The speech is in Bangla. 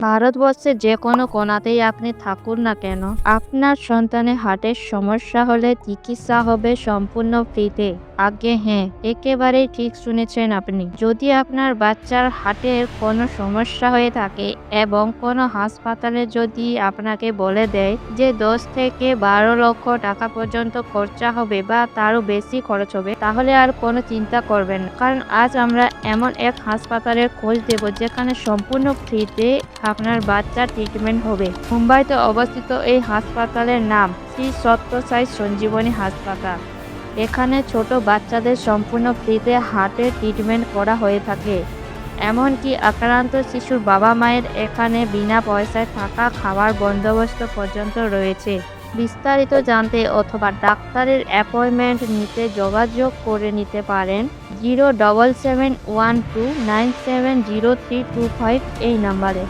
ভারতবর্ষের যে কোনো কোনাতেই আপনি থাকুন না কেন? আপনার সন্তানের হার্টের সমস্যা হলে চিকিৎসা হবে সম্পূর্ণ ফ্রিতে। আগে হ্যাঁ একেবারেই ঠিক শুনেছেন আপনি। যদি আপনার বাচ্চার হার্টের কোনো সমস্যা হয়ে থাকে এবং কোনো হাসপাতালে যদি আপনাকে বলে দেয় যে দশ থেকে বারো লক্ষ টাকা পর্যন্ত খরচা হবে বা তারও বেশি খরচ হবে, তাহলে আর কোনো চিন্তা করবেন না। কারণ আজ আমরা এমন এক হাসপাতালের খোঁজ দেব যেখানে সম্পূর্ণ ফ্রিতে আপনার বাচ্চার ট্রিটমেন্ট হবে। মুম্বাইতে অবস্থিত এই হাসপাতালের নাম শ্রী সত্যসাই সঞ্জীবনী হাসপাতাল। এখানে ছোট বাচ্চাদের সম্পূর্ণ ফ্রিতে হার্টের ট্রিটমেন্ট করা হয়ে থাকে। এমনকি আক্রান্ত শিশুর বাবা মায়ের এখানে বিনা পয়সায় থাকা খাওয়ার বন্দোবস্ত পর্যন্ত রয়েছে। বিস্তারিত জানতে অথবা ডাক্তারের অ্যাপয়েন্টমেন্ট নিতে যোগাযোগ করে নিতে পারেন zero double seven one two nine seven zero three two five এই নাম্বারে।